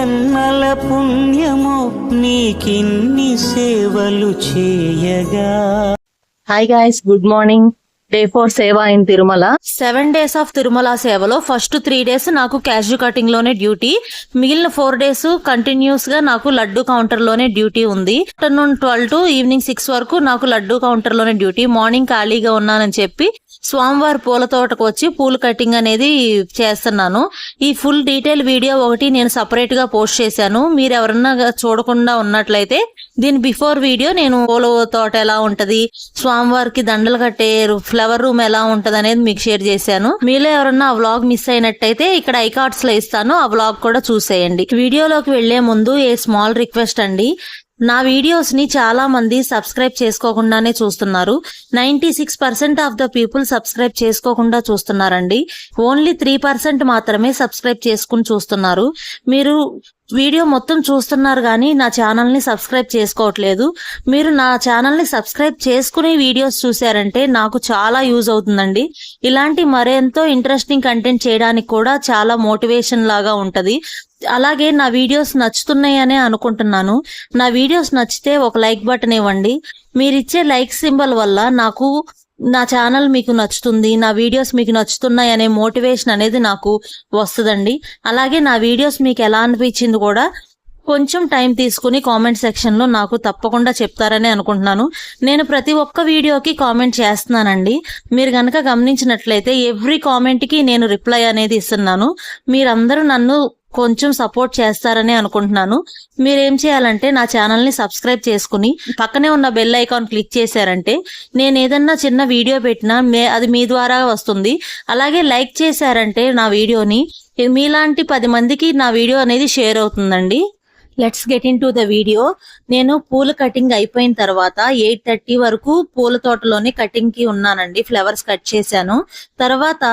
జన్మల పుణ్యము నీకిన్ని సేవలు చేయగా. Hi guys good morning day four సేవ in Tirumala. Seven days of Tirumala సేవలో ఫస్ట్ త్రీ డేస్ నాకు క్యాష్ కటింగ్లోనే డ్యూటీ మిగిలిన ఫోర్ డేస్ కంటిన్యూస్గా నాకు లడ్డు కౌంటర్లోనే డ్యూటీ ఉంది. Afternoon twelve to evening six వరకు నాకు లడ్డు కౌంటర్లోనే డ్యూటీ మార్నింగ్ ఖాళీగా ఉన్నానని చెప్పి స్వామివారి పూల తోటకు వచ్చి పూల కటింగ్ అనేది చేస్తున్నాను. ఈ ఫుల్ డీటెయిల్ వీడియో ఒకటి నేను సపరేట్గా పోస్ట్ చేశాను. మీరు ఎవరన్నా చూడకుండా ఉన్నట్లయితే దీని బిఫోర్ వీడియో నేను పూల తోట ఎలా ఉంటది? స్వామివారికి దండలు కట్టే ఫ్లవర్ రూమ్ ఎలా ఉంటది అనేది మీకు షేర్ చేశాను. మీలో ఎవరన్నా ఆ వ్లాగ్ మిస్ అయినట్టయితే ఇక్కడ ఐకార్డ్స్లో ఇస్తాను. ఆ వ్లాగ్ కూడా చూసేయండి. వీడియోలోకి వెళ్ళే ముందు ఏ స్మాల్ రిక్వెస్ట్ అండి. నా వీడియోస్ని చాలా మంది సబ్స్క్రైబ్ చేసుకోకుండానే చూస్తున్నారు. Ninety six percent of the people subscribe చేసుకోకుండా చూస్తున్నారండి. ఓన్లీ త్రీ పర్సెంట్ మాత్రమే సబ్స్క్రైబ్ చేసుకుని చూస్తున్నారు. మీరు వీడియో మొత్తం చూస్తున్నారు కానీ నా ఛానల్ని సబ్స్క్రైబ్ చేసుకోవట్లేదు. మీరు నా ఛానల్ని సబ్స్క్రైబ్ చేసుకుని వీడియోస్ చూసారంటే నాకు చాలా యూజ్ అవుతుందండి. ఇలాంటి మరెంతో ఇంట్రెస్టింగ్ కంటెంట్ చేయడానికి కూడా చాలా మోటివేషన్ లాగా ఉంటుంది. అలాగే నా వీడియోస్ నచ్చుతున్నాయనే అనుకుంటున్నాను. నా వీడియోస్ నచ్చితే ఒక లైక్ బటన్ ఇవ్వండి. మీరిచ్చే లైక్ సింబల్ వల్ల నాకు నా ఛానల్ మీకు నచ్చుతుంది నా వీడియోస్ మీకు నచ్చుతున్నాయి అనే మోటివేషన్ అనేది నాకు వస్తుందండి. అలాగే నా వీడియోస్ మీకు ఎలా అనిపించింది కూడా కొంచెం టైం తీసుకుని కామెంట్ సెక్షన్లో నాకు తప్పకుండా చెప్తారని అనుకుంటున్నాను. నేను ప్రతి ఒక్క వీడియోకి కామెంట్ చేస్తున్నానండి. మీరు గనక గమనించినట్లయితే ఎవ్రీ కామెంట్కి నేను రిప్లై అనేది ఇస్తున్నాను. మీరందరూ నన్ను కొంచెం సపోర్ట్ చేస్తారని అనుకుంటున్నాను. మీరేం చేయాలంటే నా ఛానల్ని సబ్స్క్రైబ్ చేసుకుని పక్కనే ఉన్న బెల్ ఐకాన్ క్లిక్ చేశారంటే నేను ఏదన్నా చిన్న వీడియో పెట్టినా మే అది మీ ద్వారా వస్తుంది. అలాగే లైక్ చేశారంటే నా వీడియోని మీలాంటి పది మందికి నా వీడియో అనేది షేర్ అవుతుందండి. Let's get into the video నేను పూల కటింగ్ అయిపోయిన తర్వాత ఎయిట్ థర్టీ వరకు పూల తోటలోనే కటింగ్కి ఉన్నానండి. ఫ్లవర్స్ కట్ చేశాను. తర్వాత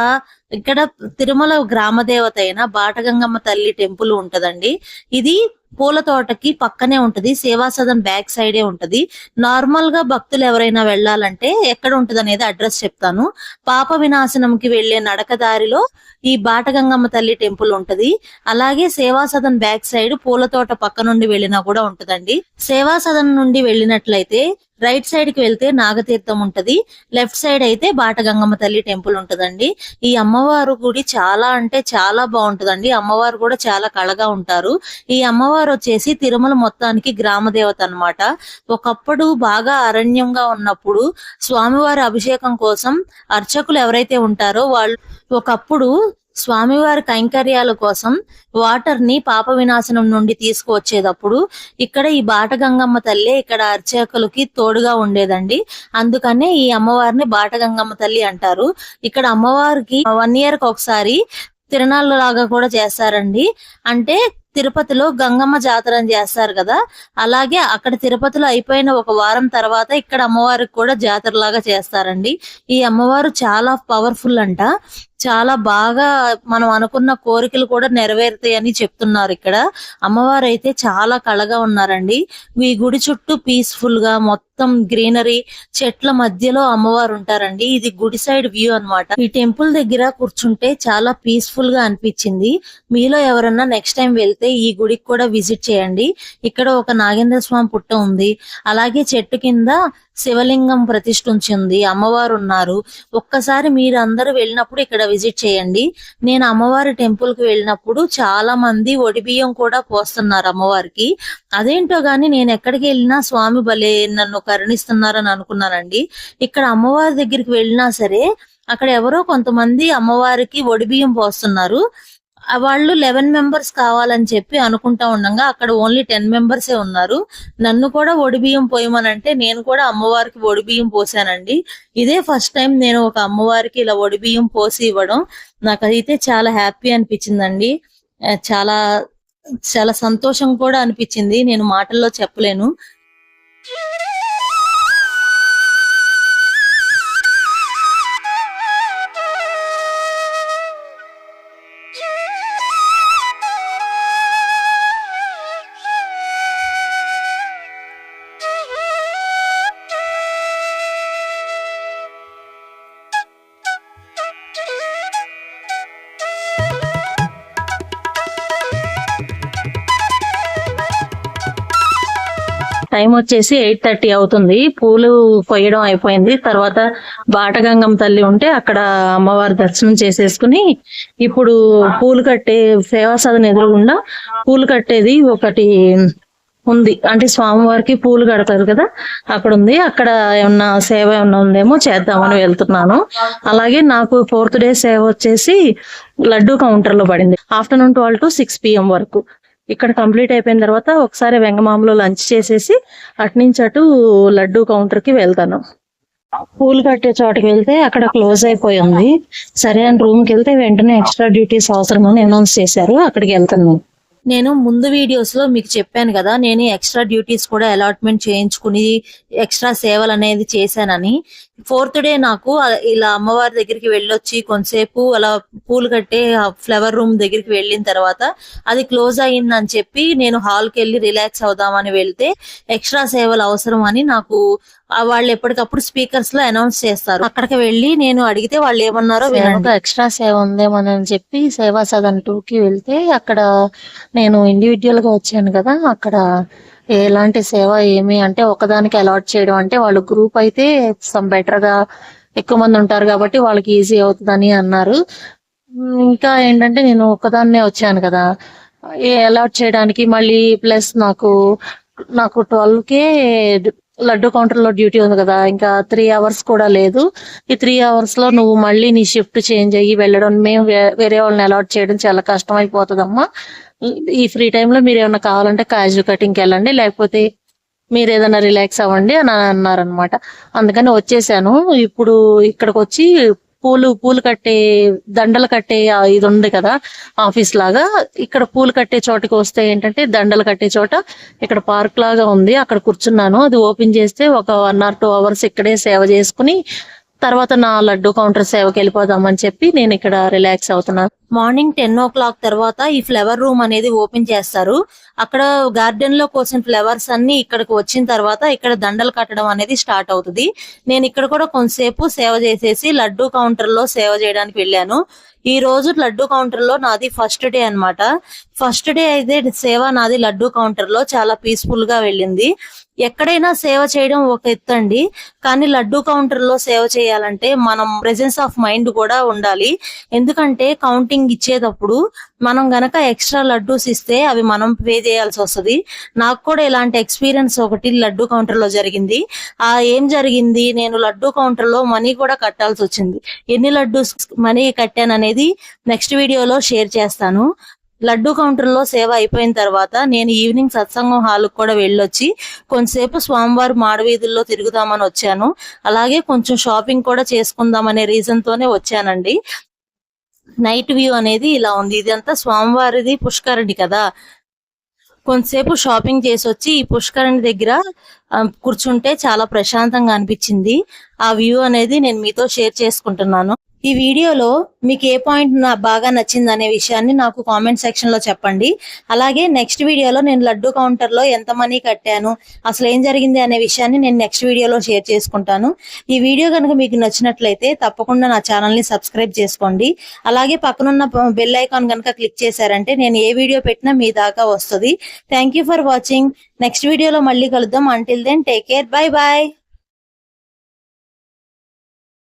ఇక్కడ తిరుమల గ్రామ దేవత అయిన బాటగంగమ్మ తల్లి టెంపుల్ ఉంటదండి. ఇది పూల తోటకి పక్కనే ఉంటది సేవా సదన్ బ్యాక్ సైడే ఉంటది. నార్మల్గా భక్తులు ఎవరైనా వెళ్ళాలంటే ఎక్కడ ఉంటది అనేది అడ్రస్ చెప్తాను. పాప వినాశనంకి వెళ్ళే నడక దారిలో ఈ బాటగంగమ్మ తల్లి టెంపుల్ ఉంటది. అలాగే సేవా సదన్ బ్యాక్ సైడ్ పూల తోట పక్క నుండి వెళ్ళినా కూడా ఉంటదండి. సేవా సదన్ నుండి వెళ్ళినట్లయితే రైట్ సైడ్కి వెళ్తే నాగతీర్థం ఉంటది. లెఫ్ట్ సైడ్ అయితే బాటగంగమ్మ తల్లి టెంపుల్ ఉంటదండి. ఈ అమ్మవారు గుడి చాలా అంటే చాలా బాగుంటదండి. అమ్మవారు కూడా చాలా కళగా ఉంటారు. ఈ అమ్మవారు వచ్చేసి తిరుమల మొత్తానికి గ్రామ దేవత అన్నమాట. ఒకప్పుడు బాగా అరణ్యంగా ఉన్నప్పుడు స్వామివారి అభిషేకం కోసం అర్చకులు ఎవరైతే ఉంటారో వాళ్ళు ఒకప్పుడు స్వామివారి కైంకర్యాల కోసం వాటర్ని పాప వినాశనం నుండి తీసుకువచ్చేటప్పుడు ఇక్కడ ఈ బాటగంగమ్మ తల్లి ఇక్కడ అర్చకులకి తోడుగా ఉండేదండి. అందుకనే ఈ అమ్మవారిని బాటగంగమ్మ తల్లి అంటారు. ఇక్కడ అమ్మవారికి వన్ ఇయర్కి ఒకసారి తిరణాలు లాగా కూడా చేస్తారండి. అంటే తిరుపతిలో గంగమ్మ జాతర అని చేస్తారు కదా. అలాగే అక్కడ తిరుపతిలో అయిపోయిన ఒక వారం తర్వాత ఇక్కడ అమ్మవారికి కూడా జాతర లాగా చేస్తారండి. ఈ అమ్మవారు చాలా పవర్ఫుల్ అంట. చాలా బాగా మనం అనుకున్న కోరికలు కూడా నెరవేరుతాయని చెప్తున్నారు ఇక్కడ. అమ్మవారు అయితే చాలా కళగా ఉన్నారండి. ఈ గుడి చుట్టూ పీస్ఫుల్గా మొత్తం గ్రీనరీ చెట్ల మధ్యలో అమ్మవారు ఉంటారండి. ఇది గుడి సైడ్ వ్యూ అన్నమాట. ఈ టెంపుల్ దగ్గర కూర్చుంటే చాలా పీస్ఫుల్గా అనిపించింది. మీలో ఎవరన్నా నెక్స్ట్ టైం వెళ్తే ఈ గుడికి కూడా విజిట్ చేయండి. ఇక్కడ ఒక నాగేంద్ర స్వామి పుట్ట ఉంది. అలాగే చెట్టు కింద శివలింగం ప్రతిష్ఠించింది అమ్మవారు ఉన్నారు. ఒక్కసారి మీరు అందరూ వెళ్ళినప్పుడు ఇక్కడ విజిట్ చేయండి. నేను అమ్మవారి టెంపుల్కి వెళ్ళినప్పుడు చాలా మంది ఒడిబియ్యం కూడా పోస్తున్నారు అమ్మవారికి. అదేంటో గాని నేను ఎక్కడికి వెళ్ళినా స్వామి భలే నన్ను కరుణిస్తున్నారని అనుకున్నానండి. ఇక్కడ అమ్మవారి దగ్గరికి వెళ్ళినా సరే అక్కడ ఎవరో కొంతమంది అమ్మవారికి ఒడిబియ్యం పోస్తున్నారు. వాళ్ళు లెవెన్ మెంబర్స్ కావాలని చెప్పి అనుకుంటా ఉండగా అక్కడ ఓన్లీ టెన్ మెంబర్సే ఉన్నారు. నన్ను కూడా ఒడిబియ్యం పోయమనంటే నేను కూడా అమ్మవారికి ఒడిబియ్యం పోసానండి. ఇదే ఫస్ట్ టైం నేను ఒక అమ్మవారికి ఇలా ఒడిబియ్యం పోసి ఇవ్వడం. నాకు అయితే చాలా హ్యాపీ అనిపించిందండి. చాలా చాలా సంతోషం కూడా అనిపించింది. నేను మాటల్లో చెప్పలేను. టైం వచ్చేసి ఎయిట్ థర్టీ అవుతుంది. పూలు కొయ్యడం అయిపోయింది. తర్వాత బాటగంగం తల్లి ఉంటే అక్కడ అమ్మవారి దర్శనం చేసేసుకుని ఇప్పుడు పూలు కట్టే సేవా సదన ఎదురుగుండా పూలు కట్టేది ఒకటి ఉంది. అంటే స్వామివారికి పూలు కడతారు కదా అక్కడ ఉంది. అక్కడ ఏమన్నా సేవ ఏమన్నా ఉందేమో చేద్దామని వెళ్తున్నాను. అలాగే నాకు ఫోర్త్ డే సేవ వచ్చేసి లడ్డు కౌంటర్లో పడింది. Afternoon twelve to six PM వరకు. ఇక్కడ కంప్లీట్ అయిపోయిన తర్వాత ఒకసారి వెంగమామలో లంచ్ చేసేసి అటు నుంచి అటు లడ్డు కౌంటర్కి వెళ్తాను. పూలు కట్టే చోటకి వెళ్తే అక్కడ క్లోజ్ అయిపోయి ఉంది. సరే అని రూమ్కి వెళ్తే వెంటనే ఎక్స్ట్రా డ్యూటీస్ అవసరమని అనౌన్స్ చేశారు. అక్కడికి వెళ్తాను నేను ముందు వీడియోస్లో మీకు చెప్పాను కదా నేను ఎక్స్ట్రా డ్యూటీస్ కూడా అలాట్మెంట్ చేయించుకుని ఎక్స్ట్రా సేవలు అనేది చేశానని. ఫోర్త్ డే నాకు ఇలా అమ్మవారి దగ్గరికి వెళ్ళొచ్చి కొంతసేపు అలా పూలు కట్టే ఫ్లవర్ రూమ్ దగ్గరికి వెళ్ళిన తర్వాత అది క్లోజ్ అయ్యిందని చెప్పి నేను హాల్కి వెళ్ళి రిలాక్స్ అవుదామని వెళ్తే ఎక్స్ట్రా సేవలు అవసరం అని నాకు వాళ్ళు ఎప్పటికప్పుడు స్పీకర్స్లో అనౌన్స్ చేస్తారు. అక్కడికి వెళ్ళి నేను అడిగితే వాళ్ళు ఏమన్నారో వినండి. ఎక్స్ట్రా సేవ ఉందేమోనని అని చెప్పి సేవా సదన్ టూ కి వెళ్తే అక్కడ నేను ఇండివిజువల్గా వచ్చాను కదా అక్కడ ఎలాంటి సేవ ఏమి అంటే ఒకదానికి అలాట్ చేయడం అంటే వాళ్ళు గ్రూప్ అయితే సమ్ బెటర్గా ఎక్కువ మంది ఉంటారు కాబట్టి వాళ్ళకి ఈజీ అవుతుందని అన్నారు. ఇంకా ఏంటంటే నేను ఒకదాన్నే వచ్చాను కదా. అలాట్ చేయడానికి మళ్ళీ ప్లస్ నాకు నాకు ట్వెల్వ్ కే లడ్డు కౌంటర్లో డ్యూటీ ఉంది కదా. ఇంకా త్రీ అవర్స్ కూడా లేదు. ఈ త్రీ అవర్స్లో నువ్వు మళ్ళీ నీ షిఫ్ట్ చేంజ్ అయ్యి వెళ్ళడం మేము వే- వేరే వాళ్ళని అలాట్ చేయడం చాలా కష్టం అయిపోతుందమ్మా ఈ ఫ్రీ టైంలో మీరు ఏమైనా కావాలంటే కాజు కటింగ్కి వెళ్ళండి. లేకపోతే మీరు ఏదైనా రిలాక్స్ అవ్వండి అని అన్నారనమాట అందుకని వచ్చేసాను. ఇప్పుడు ఇక్కడికి వచ్చి పూలు పూలు కట్టే దండలు కట్టే ఇది ఉంది కదా ఆఫీస్ లాగా. ఇక్కడ పూలు కట్టే చోటకి వస్తే ఏంటంటే దండలు కట్టే చోట ఇక్కడ పార్క్ లాగా ఉంది. అక్కడ కూర్చున్నాను. అది ఓపెన్ చేస్తే ఒక వన్ ఆర్ టూ అవర్స్ ఇక్కడే సేవ చేసుకుని తర్వాత నా లడ్డు కౌంటర్ సేవకి వెళ్ళిపోదామని చెప్పి నేను ఇక్కడ రిలాక్స్ అవుతున్నాను మార్నింగ్ టెన్ ఓ క్లాక్ తర్వాత ఈ ఫ్లవర్ రూమ్ అనేది ఓపెన్ చేస్తారు. అక్కడ గార్డెన్లో కోసిన ఫ్లవర్స్ అన్ని ఇక్కడికి వచ్చిన తర్వాత ఇక్కడ దండలు కట్టడం అనేది స్టార్ట్ అవుతుంది. నేను ఇక్కడ కూడా కొంతసేపు సేవ చేసేసి లడ్డు కౌంటర్లో సేవ చేయడానికి వెళ్ళాను. ఈ రోజు లడ్డు కౌంటర్లో నాది ఫస్ట్ డే అన్నమాట. ఫస్ట్ డే అయితే సేవ నాది లడ్డు కౌంటర్లో చాలా పీస్ఫుల్గా వెళ్ళింది. ఎక్కడైనా సేవ చేయడం ఒక ఎత్తు అండి. కానీ లడ్డు కౌంటర్లో సేవ చేయాలంటే మనం ప్రెజెన్స్ ఆఫ్ మైండ్ కూడా ఉండాలి. ఎందుకంటే కౌంటింగ్ ఇచ్చేటప్పుడు మనం గనక ఎక్స్ట్రా లడ్డూస్ ఇస్తే అవి మనం పే చేయాల్సి వస్తది. నాకు కూడా ఇలాంటి ఎక్స్పీరియన్స్ ఒకటి లడ్డు కౌంటర్లో జరిగింది. ఆ ఏం జరిగింది? నేను లడ్డు కౌంటర్లో మనీ కూడా కట్టాల్సి వచ్చింది. ఎన్ని లడ్డూస్ మనీ కట్టాను అనేది నెక్స్ట్ వీడియోలో షేర్ చేస్తాను. లడ్డు కౌంటర్లో సేవ అయిపోయిన తర్వాత నేను ఈవినింగ్ సత్సంగం హాల్ కూడా వెళ్ళొచ్చి కొంతసేపు స్వామివారి మాడవీధుల్లో తిరుగుదామని వచ్చాను. అలాగే కొంచెం షాపింగ్ కూడా చేసుకుందామనే రీజన్ తోనే వచ్చానండి. నైట్ వ్యూ అనేది ఇలా ఉంది. ఇదంతా స్వామివారిది పుష్కరణి కదా. కొంతసేపు షాపింగ్ చేసి వచ్చి ఈ పుష్కరణి దగ్గర కూర్చుంటే చాలా ప్రశాంతంగా అనిపించింది. ఆ వ్యూ అనేది నేను మీతో షేర్ చేసుకుంటున్నాను. ఈ వీడియోలో మీకు ఏ పాయింట్ నా బాగా నచ్చింది అనే విషయాన్ని నాకు కామెంట్ సెక్షన్లో చెప్పండి. అలాగే నెక్స్ట్ వీడియోలో నేను లడ్డు కౌంటర్లో ఎంత మనీ కట్టాను అసలు ఏం జరిగింది అనే విషయాన్ని నేను నెక్స్ట్ వీడియోలో షేర్ చేసుకుంటాను. ఈ వీడియో కనుక మీకు నచ్చినట్లయితే తప్పకుండా నా ఛానల్ని సబ్స్క్రైబ్ చేసుకోండి. అలాగే పక్కనున్న బెల్ ఐకాన్ కనుక క్లిక్ చేశారంటే నేను ఏ వీడియో పెట్టినా మీ దాకా వస్తుంది. Thank you for watching next వీడియోలో మళ్ళీ కలుద్దాం. Until then take care bye bye